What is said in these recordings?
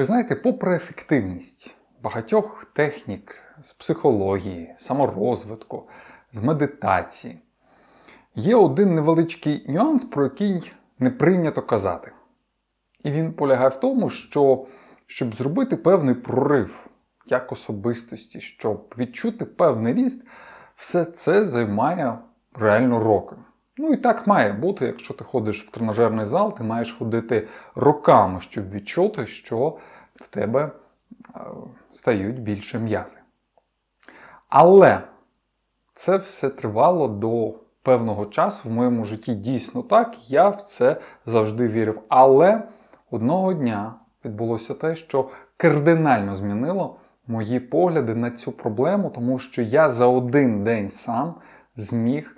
Ви знаєте, попри ефективність багатьох технік з психології, саморозвитку, з медитації, є один невеличкий нюанс, про який не прийнято казати. І він полягає в тому, що щоб зробити певний прорив як особистості, щоб відчути певний ріст, все це займає реально роки. Ну і так має бути, якщо ти ходиш в тренажерний зал, ти маєш ходити роками, щоб відчути, що в тебе е, стають більше м'язи. Але це все тривало до певного часу в моєму житті дійсно так, я в це завжди вірив. Але одного дня відбулося те, що кардинально змінило мої погляди на цю проблему, тому що я за один день сам зміг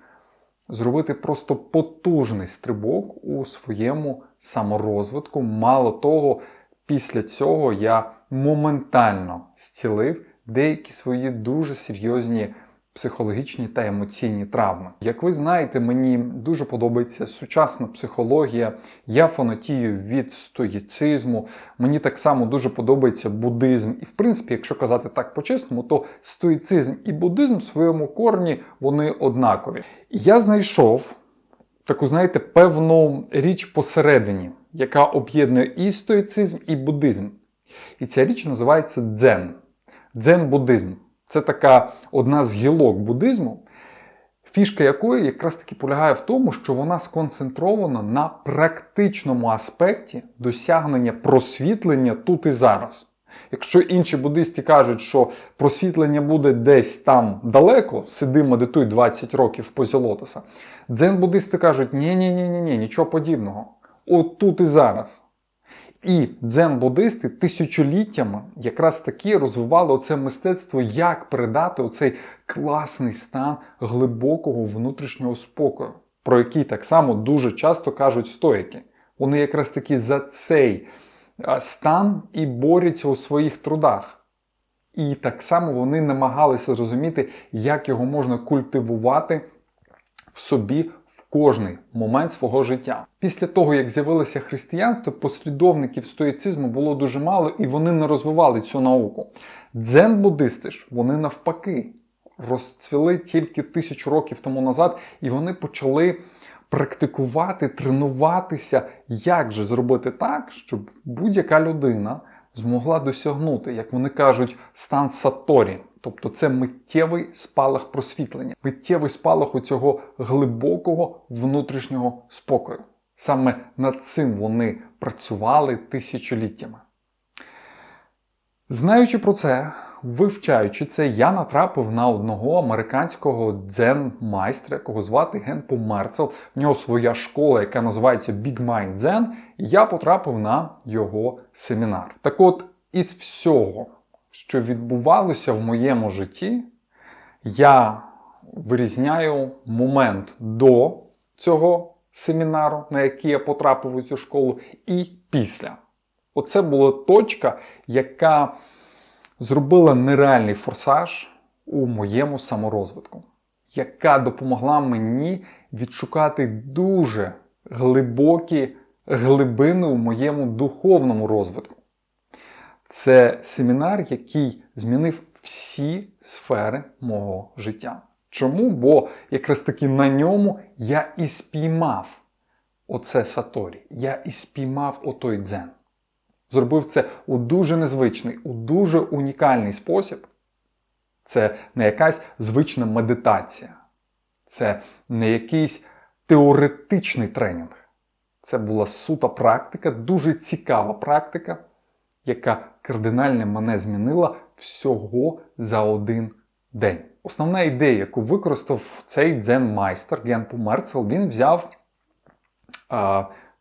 зробити просто потужний стрибок у своєму саморозвитку. Мало того, після цього я моментально зцілив деякі свої дуже серйозні психологічні та емоційні травми. Як ви знаєте, мені дуже подобається сучасна психологія, я фанатію від стоїцизму, мені так само дуже подобається буддизм. І, в принципі, якщо казати так по-чесному, то стоїцизм і буддизм в своєму корні вони однакові. Я знайшов таку, знаєте, певну річ посередині, яка об'єднує і стоїцизм, і буддизм. І ця річ називається дзен. Дзен-буддизм. Це така одна з гілок буддизму, фішка якої якраз таки полягає в тому, що вона сконцентрована на практичному аспекті досягнення просвітлення тут і зараз. Якщо інші буддисти кажуть, що просвітлення буде десь там далеко, сиди, медитуй 20 років позі лотоса, дзен-буддисти кажуть, ні-ні-ні, ні нічого подібного. От тут і зараз. І дзен-буддисти тисячоліттями якраз таки розвивали оце мистецтво, як передати оцей класний стан глибокого внутрішнього спокою, про який так само дуже часто кажуть стоїки. Вони якраз таки за цей стан і борються у своїх трудах. І так само вони намагалися зрозуміти, як його можна культивувати в собі кожний момент свого життя. Після того, як з'явилося християнство, послідовників стоїцизму було дуже мало, і вони не розвивали цю науку. Дзен-буддисти ж, вони навпаки, розцвіли тільки тисячу років тому назад, і вони почали практикувати, тренуватися, як же зробити так, щоб будь-яка людина змогла досягнути, як вони кажуть, стан саторі. Тобто це миттєвий спалах просвітлення, миттєвий спалах у цього глибокого внутрішнього спокою. Саме над цим вони працювали тисячоліттями. Знаючи про це, вивчаючи це, я натрапив на одного американського дзен-майстра, якого звати Генпу Мерцел. В нього своя школа, яка називається Big Mind Zen, і я потрапив на його семінар. Так от, із всього що відбувалося в моєму житті, я вирізняю момент до цього семінару, на який я потрапив у цю школу, і після. Оце була точка, яка зробила нереальний форсаж у моєму саморозвитку, яка допомогла мені відшукати дуже глибокі глибини у моєму духовному розвитку. Це семінар, який змінив всі сфери мого життя. Чому? Бо якраз таки на ньому я і спіймав оце Саторі. Я і спіймав отой дзен. Зробив це у дуже незвичний, у дуже унікальний спосіб. Це не якась звична медитація, це не якийсь теоретичний тренінг. Це була сута практика, дуже цікава практика яка кардинально мене змінила всього за один день. Основна ідея, яку використав цей дзен-майстер Генпу Мерцел, він взяв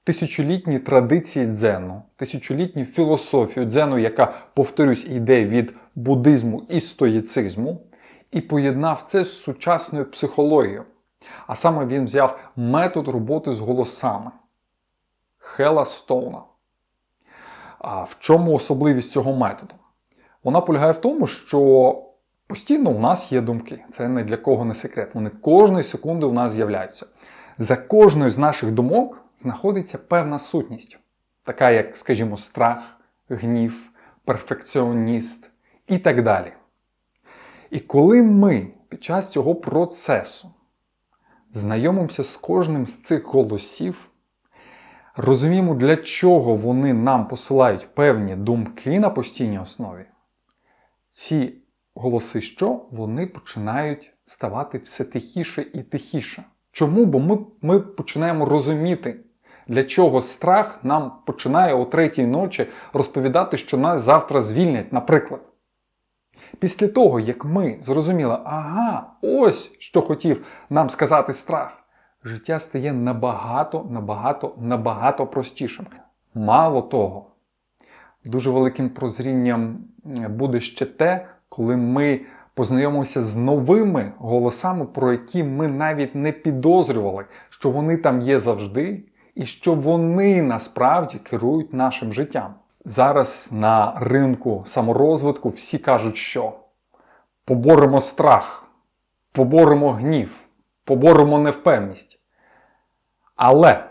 тисячолітні традиції дзену, тисячолітню філософію дзену, яка, повторюсь, йде від буддизму і стоїцизму, і поєднав це з сучасною психологією. А саме він взяв метод роботи з голосами Хела Стоуна. А в чому особливість цього методу? Вона полягає в тому, що постійно у нас є думки. Це не для кого не секрет. Вони кожної секунди у нас з'являються. За кожною з наших думок знаходиться певна сутність, така як, скажімо, страх, гнів, перфекціоніст і так далі. І коли ми під час цього процесу знайомимося з кожним з цих голосів, розуміємо, для чого вони нам посилають певні думки на постійній основі, ці голоси що? Вони починають ставати все тихіше і тихіше. Чому? Бо ми, ми починаємо розуміти, для чого страх нам починає о третій ночі розповідати, що нас завтра звільнять, наприклад. Після того, як ми зрозуміли, ага, ось що хотів нам сказати страх, життя стає набагато, набагато, набагато простішим. Мало того, дуже великим прозрінням е, буде ще те, коли ми познайомимося з новими голосами, про які ми навіть не підозрювали, що вони там є завжди, і що вони насправді керують нашим життям. Зараз на ринку саморозвитку всі кажуть, що поборемо страх, поборемо гнів, поборемо невпевність. Але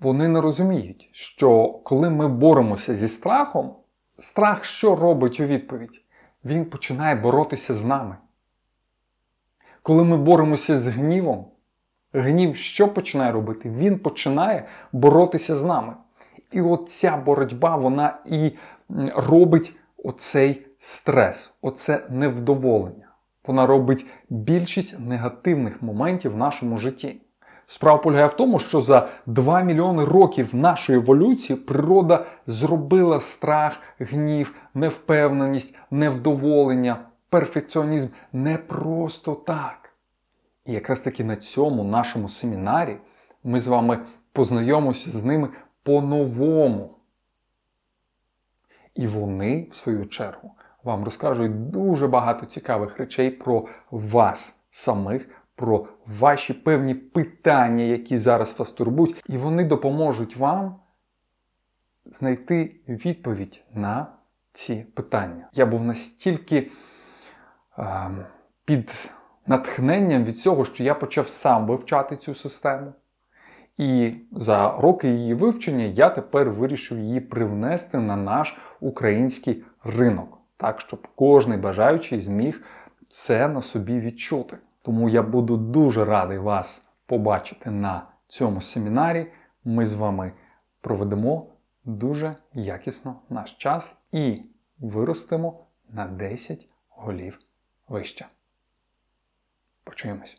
вони не розуміють, що коли ми боремося зі страхом, страх що робить у відповідь? Він починає боротися з нами. Коли ми боремося з гнівом, гнів що починає робити? Він починає боротися з нами. І от ця боротьба, вона і робить оцей стрес, оце невдоволення. Вона робить більшість негативних моментів в нашому житті. Справа полягає в тому, що за 2 мільйони років нашої еволюції природа зробила страх, гнів, невпевненість, невдоволення, перфекціонізм не просто так. І якраз таки на цьому нашому семінарі ми з вами познайомимося з ними по-новому. І вони, в свою чергу, вам розкажуть дуже багато цікавих речей про вас самих, про ваші певні питання, які зараз вас турбують, і вони допоможуть вам знайти відповідь на ці питання. Я був настільки е, під натхненням від цього, що я почав сам вивчати цю систему. І за роки її вивчення я тепер вирішив її привнести на наш український ринок, так щоб кожний бажаючий зміг це на собі відчути. Тому я буду дуже радий вас побачити на цьому семінарі. Ми з вами проведемо дуже якісно наш час і виростемо на 10 голів вище. Почуємось.